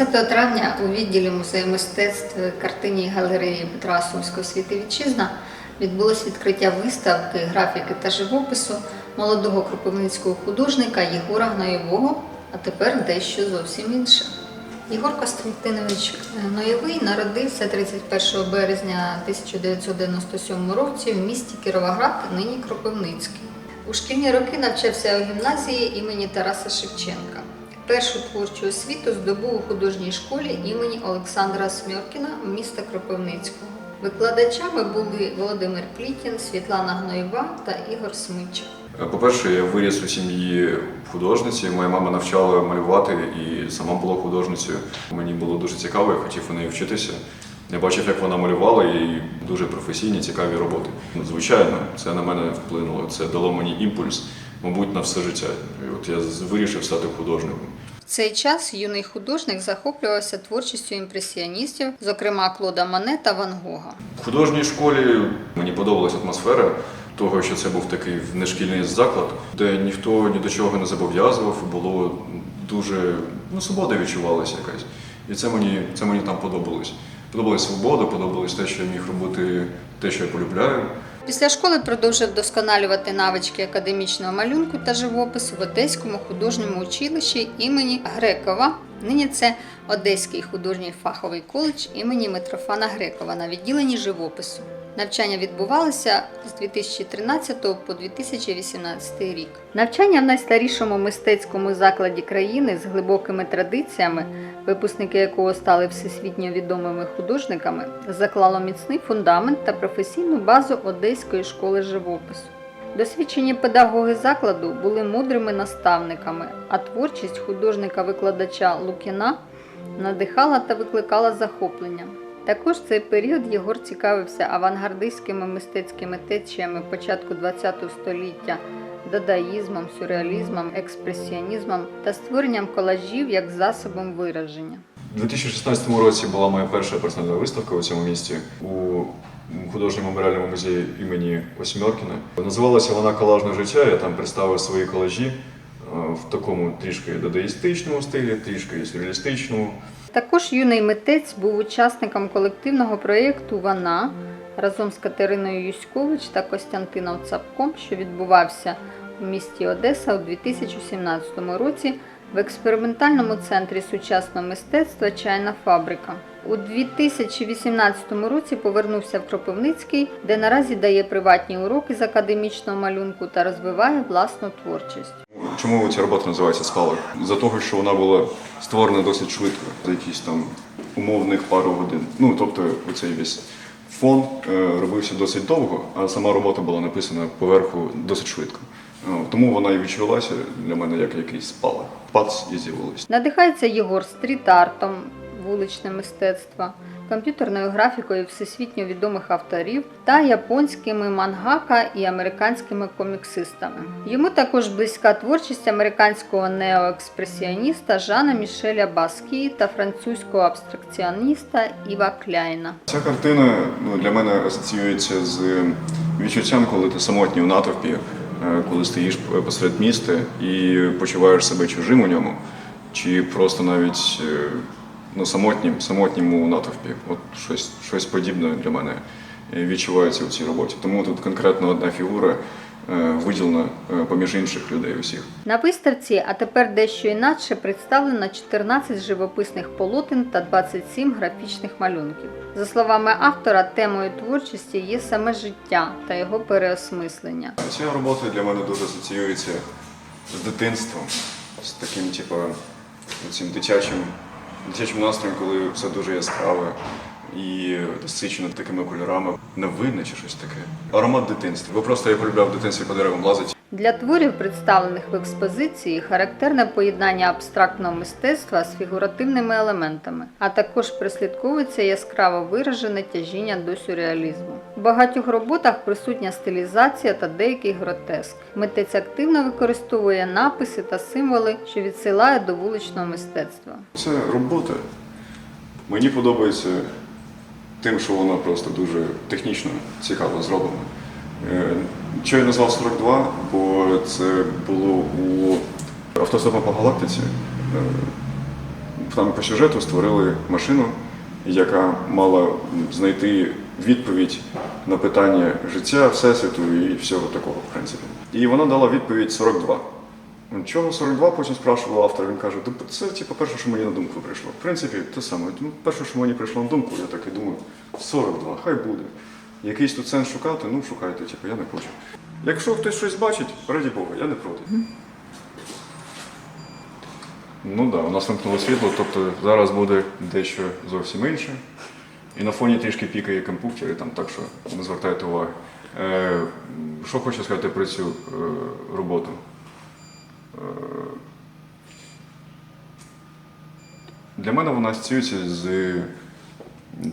20 травня у відділі музею мистецтв картині галереї Петра Сумського світи вітчизна відбулось відкриття виставки графіки та живопису молодого кропивницького художника Єгора Гноєвого, а тепер дещо зовсім інше. Єгор Костянтинович Гноєвий народився 31 березня 1997 році в місті Кіровоград, нині Кропивницький. У шкільні роки навчався у гімназії імені Тараса Шевченка. Першу творчу освіту здобув у художній школі імені Олександра Смьоркіна міста Кропивницького. Викладачами були Володимир Плітін, Світлана Гноєва та Ігор Смичик. По-перше, я виріс у сім'ї художниці. Моя мама навчала малювати і сама була художницею. Мені було дуже цікаво, я хотів у неї вчитися. Я бачив, як вона малювала, і дуже професійні, цікаві роботи. Звичайно, це на мене вплинуло. Це дало мені імпульс, мабуть, на все життя. І от я вирішив стати художником. В цей час юний художник захоплювався творчістю імпресіоністів, зокрема Клода Мане та Ван Гога. В художній школі мені подобалася атмосфера того, що це був такий нешкільний заклад, де ніхто ні до чого не зобов'язував, було дуже ну, свобода відчувалася якась. І це мені, це мені там подобалось. Подобалась свобода, подобалось те, що я міг робити те, що я полюбляю. Після школи продовжив вдосконалювати навички академічного малюнку та живопису в Одеському художньому училищі імені Грекова. Нині це Одеський художній фаховий коледж імені Митрофана Грекова на відділенні живопису. Навчання відбувалося з 2013 по 2018 рік. Навчання в найстарішому мистецькому закладі країни з глибокими традиціями, випускники якого стали всесвітньо відомими художниками, заклало міцний фундамент та професійну базу Одеської школи живопису. Досвідчені педагоги закладу були мудрими наставниками, а творчість художника-викладача Лукіна надихала та викликала захоплення. Також цей період Єгор цікавився авангардистськими мистецькими течіями початку ХХ століття, дадаїзмом, сюрреалізмом, експресіонізмом та створенням колажів як засобом вираження. У 2016 році була моя перша персональна виставка у цьому місті у художньому меморіальному музеї імені Осьмеркіна. Називалася вона Колажне життя. Я там представив свої колажі в такому трішки дадаїстичному стилі, трішки сюрреалістичному. Також юний митець був учасником колективного проєкту Вона разом з Катериною Юськович та Костянтином Цапком, що відбувався у місті Одеса у 2017 році в експериментальному центрі сучасного мистецтва Чайна фабрика. У 2018 році повернувся в Кропивницький, де наразі дає приватні уроки з академічного малюнку та розвиває власну творчість. Чому ця робота називається спалах? За того, що вона була створена досить швидко, за якісь там умовних пару годин. Ну тобто, оцей весь фон е, робився досить довго, а сама робота була написана поверху досить швидко. Е, Тому вона і відчувалася для мене як якийсь спалах. Пац і з'явилась. Надихається Єгор стріт-артом, вуличне мистецтво, комп'ютерною графікою всесвітньо відомих авторів та японськими мангака і американськими коміксистами. Йому також близька творчість американського неоекспресіоніста Жана Мішеля Баскі та французького абстракціоніста Іва Кляйна. Ця картина ну, для мене асоціюється з відчуттям, коли ти самотній у натовпі, е, коли стоїш посеред міста і почуваєш себе чужим у ньому, чи просто навіть е, ну, самотнім, самотнім у натовпі. От щось, щось подібне для мене відчувається у цій роботі. Тому тут конкретно одна фігура е, виділена е, поміж інших людей усіх. На виставці, а тепер дещо інакше, представлено 14 живописних полотен та 27 графічних малюнків. За словами автора, темою творчості є саме життя та його переосмислення. Ця робота для мене дуже асоціюється з дитинством, з таким, типу, цим дитячим, дитячим настрою, коли все дуже яскраве і насичено такими кольорами, новинне чи щось таке. Аромат дитинства. Бо просто я полюбляв в дитинстві по деревам лазити. Для творів, представлених в експозиції, характерне поєднання абстрактного мистецтва з фігуративними елементами, а також прислідковується яскраво виражене тяжіння до сюрреалізму. У багатьох роботах присутня стилізація та деякий гротеск. Митець активно використовує написи та символи, що відсилає до вуличного мистецтва. Це робота. Мені подобається тим, що вона просто дуже технічно цікаво зроблена. Чого я назвав 42, бо це було у автостопом по галактиці. Е, там по сюжету створили машину, яка мала знайти відповідь на питання життя, всесвіту і всього такого, в принципі. І вона дала відповідь 42. Чого 42, потім спрашував автор, він каже, це типу, перше, що мені на думку прийшло. В принципі, те саме. Перше, що мені прийшло на думку, я так і думаю, 42, хай буде. Якийсь тут сенс шукати, ну шукайте, типу, я не хочу. Якщо хтось щось бачить, раді Бога, я не проти. Ну так, да, у нас вимкнуло світло, тобто зараз буде дещо зовсім інше. І на фоні трішки пікає комп'ютер, і там так що не звертайте уваги. Е, що хочу сказати про цю е, роботу? Е, для мене вона асоціюється з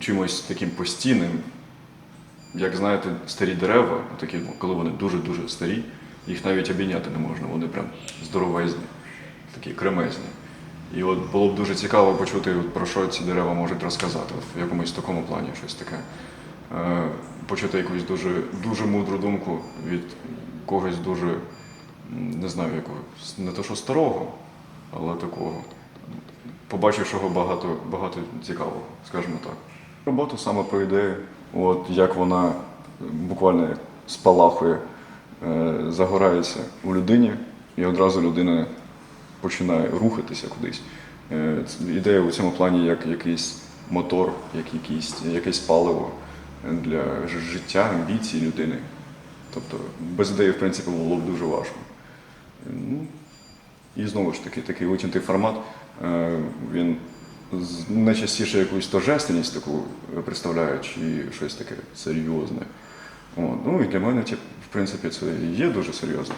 чимось таким постійним, як знаєте, старі дерева, такі, коли вони дуже-дуже старі, їх навіть обійняти не можна, вони прям здоровезні, такі кремезні. І от було б дуже цікаво почути, про що ці дерева можуть розказати, от в якомусь такому плані щось таке. Е, почути якусь дуже, дуже мудру думку від когось дуже, не знаю, якогось, не то що старого, але такого, побачившого багато, багато цікавого, скажімо так. Робота саме про ідею, от як вона буквально спалахує, е, загорається у людині, і одразу людина починає рухатися кудись. Е, Ідея у цьому плані як якийсь мотор, як якийсь, якесь паливо для життя, амбіцій людини. Тобто без ідеї, в принципі, було б дуже важко. Ну, і знову ж таки, такий витягнутий формат, е, він найчастіше якусь торжественність таку представляє, чи щось таке серйозне. От. Ну і для мене, в принципі, це є дуже серйозно.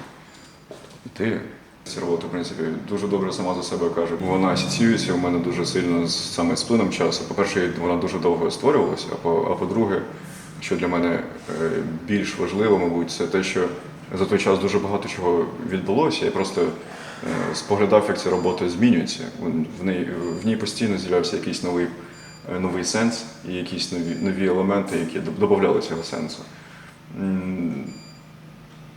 Ідея. Ця робота, в принципі, дуже добре сама за себе каже. Вона асоціюється у мене дуже сильно з саме з плином часу. По-перше, вона дуже довго створювалася, а по- а по-друге, що для мене е, більш важливо, мабуть, це те, що за той час дуже багато чого відбулося. Я просто е, споглядав, як ця робота змінюється. В ній, в ній постійно з'являвся якийсь новий, е, новий сенс і якісь нові, нові елементи, які додавали цього сенсу.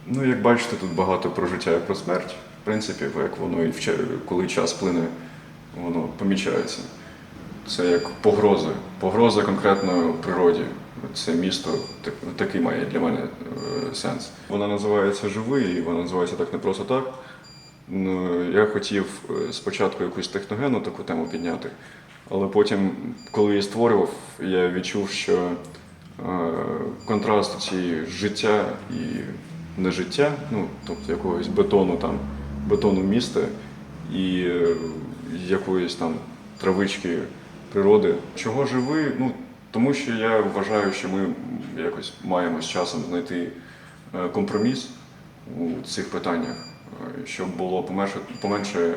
Ну, як бачите, тут багато про життя і про смерть. В принципі, як воно і коли час плине, воно помічається. Це як погрози. Погроза конкретно природі. Це місто так- такий має для мене е, сенс. Вона називається Живий, і вона називається так не просто так. Я хотів е, спочатку якусь техногенну таку тему підняти, але потім, коли її створював, я відчув, що е, контраст цієї життя і нежиття, ну, тобто якогось бетону там, бетону міста і е, якоїсь там травички природи. Чого живий? Ну, тому що я вважаю, що ми якось маємо з часом знайти компроміс у цих питаннях, щоб було поменше, поменше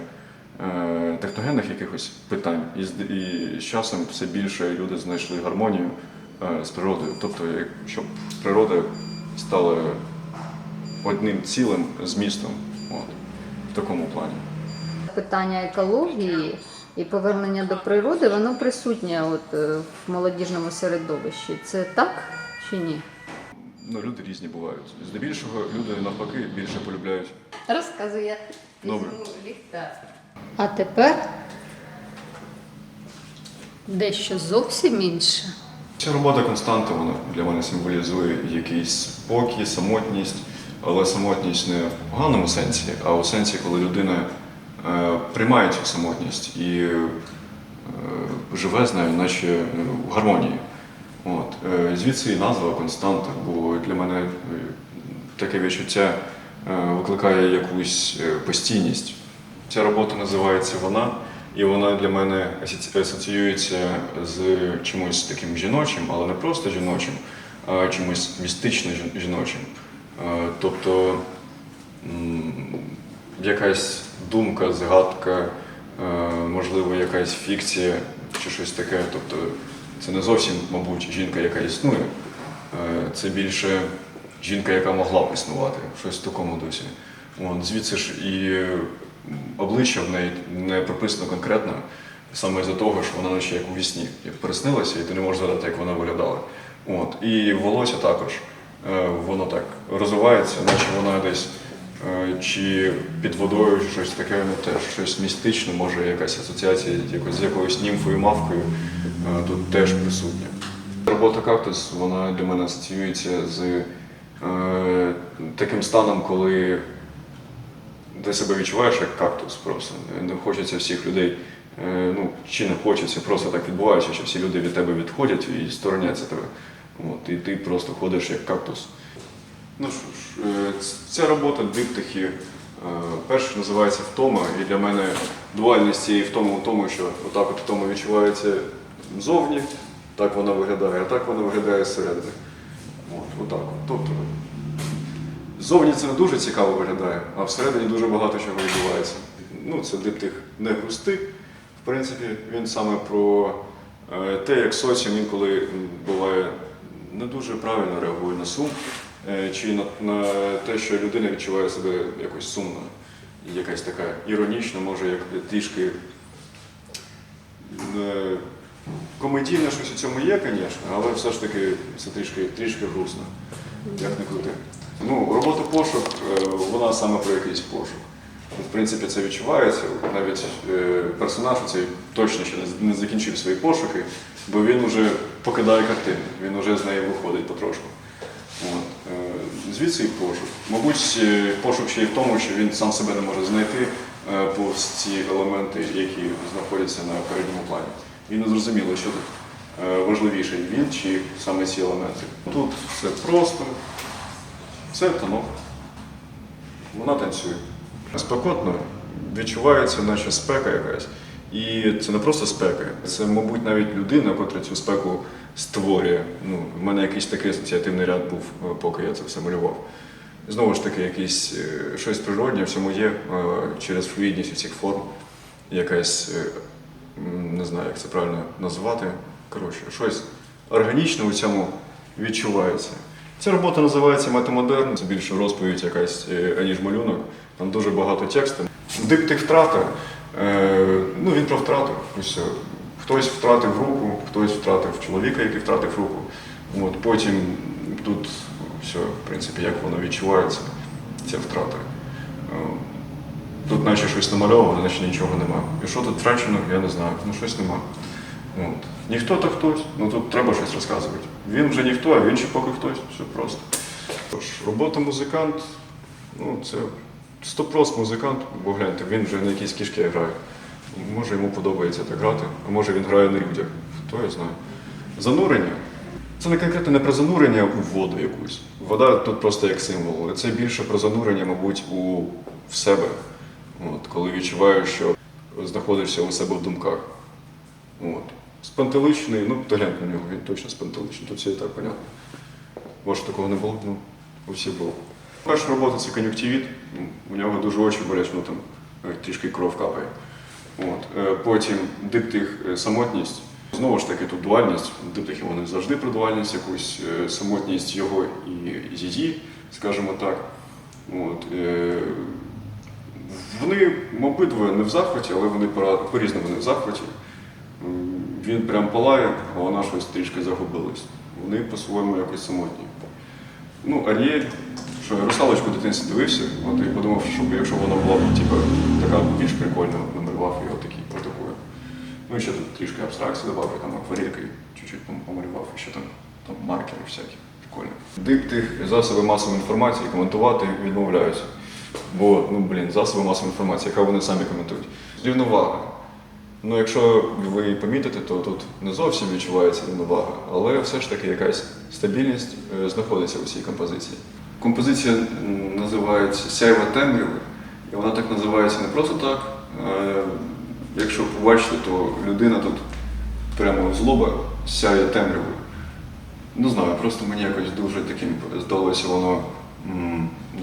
е, техногенних якихось питань, і, з- і з часом все більше люди знайшли гармонію е, з природою. Тобто, щоб природа стала одним цілим з містом. От, в такому плані. Питання екології і повернення до природи, воно присутнє от, е, в молодіжному середовищі. Це так чи ні? Ну, люди різні бувають. Здебільшого люди навпаки більше полюбляють. Розказує Добре. ліхтар. А тепер дещо зовсім інше. Ця робота константа вона для мене символізує якийсь спокій, самотність, але самотність не в поганому сенсі, а у сенсі, коли людина е, приймає цю самотність і е, живе з нею, наче е, в гармонії. От. Е, звідси і назва константа, бо для мене е, таке відчуття е, викликає якусь постійність. Ця робота називається Вона, і вона для мене асоціюється з чимось таким жіночим, але не просто жіночим, а чимось містично жіночим. Тобто якась думка, згадка, можливо, якась фікція чи щось таке. Тобто це не зовсім, мабуть, жінка, яка існує. Е, Це більше жінка, яка могла б існувати, щось в такому дусі. От, звідси ж і обличчя в неї не прописано конкретно, саме з-за того, що вона наче як у вісні, як приснилася, і ти не можеш згадати, як вона виглядала. От. І волосся також, е, воно так розвивається, наче вона десь чи під водою щось таке ну, теж щось містичне, може якась асоціація з якоюсь німфою, мавкою е, тут теж присутня. Робота кактус вона для мене асоціюється з е, таким станом, коли ти себе відчуваєш як кактус просто. Не хочеться всіх людей, е, ну чи не хочеться, просто так відбувається, що всі люди від тебе відходять і стороняться тебе. От, і ти просто ходиш як кактус. Ну що ж, е, ця робота диптихи. е, Перше називається втома, і для мене дуальність цієї втоми в тому, що отак от втома відчувається ззовні, так вона виглядає, а так вона виглядає зсередини. От, отак. от. Тобто Зовні це дуже цікаво виглядає, а всередині дуже багато чого відбувається. Ну, це диптих не густий. В принципі, він саме про е, те, як соціум інколи буває не дуже правильно реагує на сум, е, чи на, на те, що людина відчуває себе якось сумно, якась така іронічна, може, як трішки е, комедійне щось у цьому є, звісно, але все ж таки це трішки, трішки грустно, як не крути. Ну, робота пошук, е, вона саме про якийсь пошук. В принципі, це відчувається. Навіть е, персонаж цей точно ще не закінчив свої пошуки, бо він вже покидає картину, він вже з неї виходить потрошку. Е, Звідси і пошук. Мабуть, е, пошук ще й в тому, що він сам себе не може знайти е, повз ці елементи, які знаходяться на передньому плані. І не зрозуміло, що тут е, важливіше, він чи саме ці елементи. Тут все просто, це танок. Вона танцює. Спекотно відчувається, наче спека якась. І це не просто спека, це, мабуть, навіть людина, котра цю спеку створює. Ну, в мене якийсь такий асоціативний ряд був, е, поки я це все малював. Знову ж таки, якийсь е, щось природнє в цьому є е, через флюїдність у цих форм, якась, не знаю, як це правильно назвати. Коротше, щось органічне у цьому відчувається. Ця робота називається метамодерн, це більше розповідь якась, аніж малюнок. Там дуже багато тексту. Диптих втрата. Ну, він про втрату. Ось, е, хтось втратив руку, хтось втратив чоловіка, який втратив руку. От, потім тут все, в принципі, як воно відчувається, ця втрата. Е, Тут наче щось намальовано, наче нічого нема. І що тут втрачено, я не знаю. Ну щось нема. От. Ніхто то хтось, ну тут треба щось розказувати. Він вже ніхто, а він ще поки хтось. Все просто. Тож, робота музикант, ну це стопрос музикант, бо гляньте, він вже на якісь кішки грає. Може йому подобається так грати, а може він грає на людях. Хто я знаю. Занурення. Це не конкретно не про занурення у воду якусь. Вода тут просто як символ. але Це більше про занурення, мабуть, у в себе. От, коли відчуваєш, що знаходишся у себе в думках. От. Спантеличений, ну, то глянь на нього, він точно спантеличений, тут все і так понятно. Може, такого не було? Ну, у всіх було. Перша робота це кон'юктивіт. У нього дуже очі болять, ну там е, трішки кров капає. От. Е, Потім диптих е, самотність. Знову ж таки, тут дуальність. Диптихи вони завжди про дуальність, якусь е, самотність його і її, скажімо так. От. Вони обидва не в захваті, але вони по-різному не в захваті. Він прям палає, а вона щось трішки загубилась. Вони по-своєму якось самотні. Ну, Аріель, що я русалочку в дитинстві дивився, от і подумав, що якщо вона була типу, така більш прикольна, намалював її отакий, отакою. Ну і ще тут трішки абстракції додав, там акварелькою чуть-чуть помалював, і ще там, там маркери всякі. Прикольно. Диптих засоби масової інформації коментувати відмовляюся. Бо, ну блін, засоби масової інформації, яка вони самі коментують. Рівновага. Ну, якщо ви помітите, то тут не зовсім відчувається рівновага, але все ж таки якась стабільність е, знаходиться у цій композиції. Композиція називається Сяйва темряви, і вона так називається не просто так. Е, Якщо побачите, то людина тут прямо з лоба сяє темрявою. Не знаю, просто мені якось дуже таким здалося воно,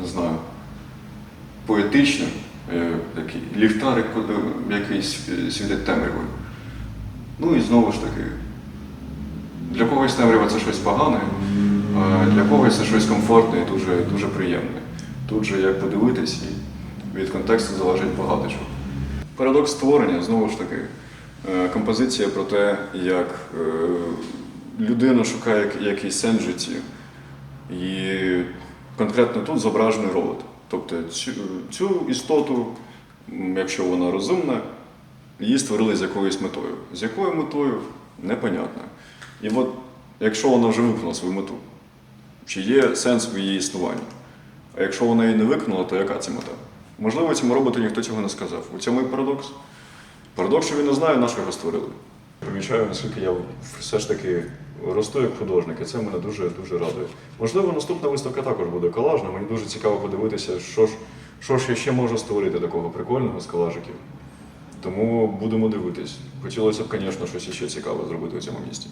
не знаю, поетичним, е, ліхтарик, якийсь світить темрявою. Ну і знову ж таки, для когось темрява це щось погане, а для когось це щось комфортне і дуже, дуже приємне. Тут же як подивитись, і від контексту залежить багато чого. Парадокс створення, знову ж таки, е, композиція про те, як е, людина шукає якийсь сенс в житті. І конкретно тут зображений робот. Тобто цю, цю істоту, якщо вона розумна, її створили з якоюсь метою. З якою метою непонятно. І от якщо вона вже виконала свою мету, чи є сенс в її існуванні? А якщо вона її не виконала, то яка це мета? Можливо, цьому роботу ніхто цього не сказав. У цьому і парадокс. Парадокс, що він не знає, на його створили. Помічаю, наскільки я все ж таки росту як художник, і це мене дуже дуже радує. Можливо, наступна виставка також буде колажна. Мені дуже цікаво подивитися, що ж, що ж я ще можу створити такого прикольного з колажиків. Тому будемо дивитись. Хотілося б, звісно, щось ще цікаве зробити у цьому місті.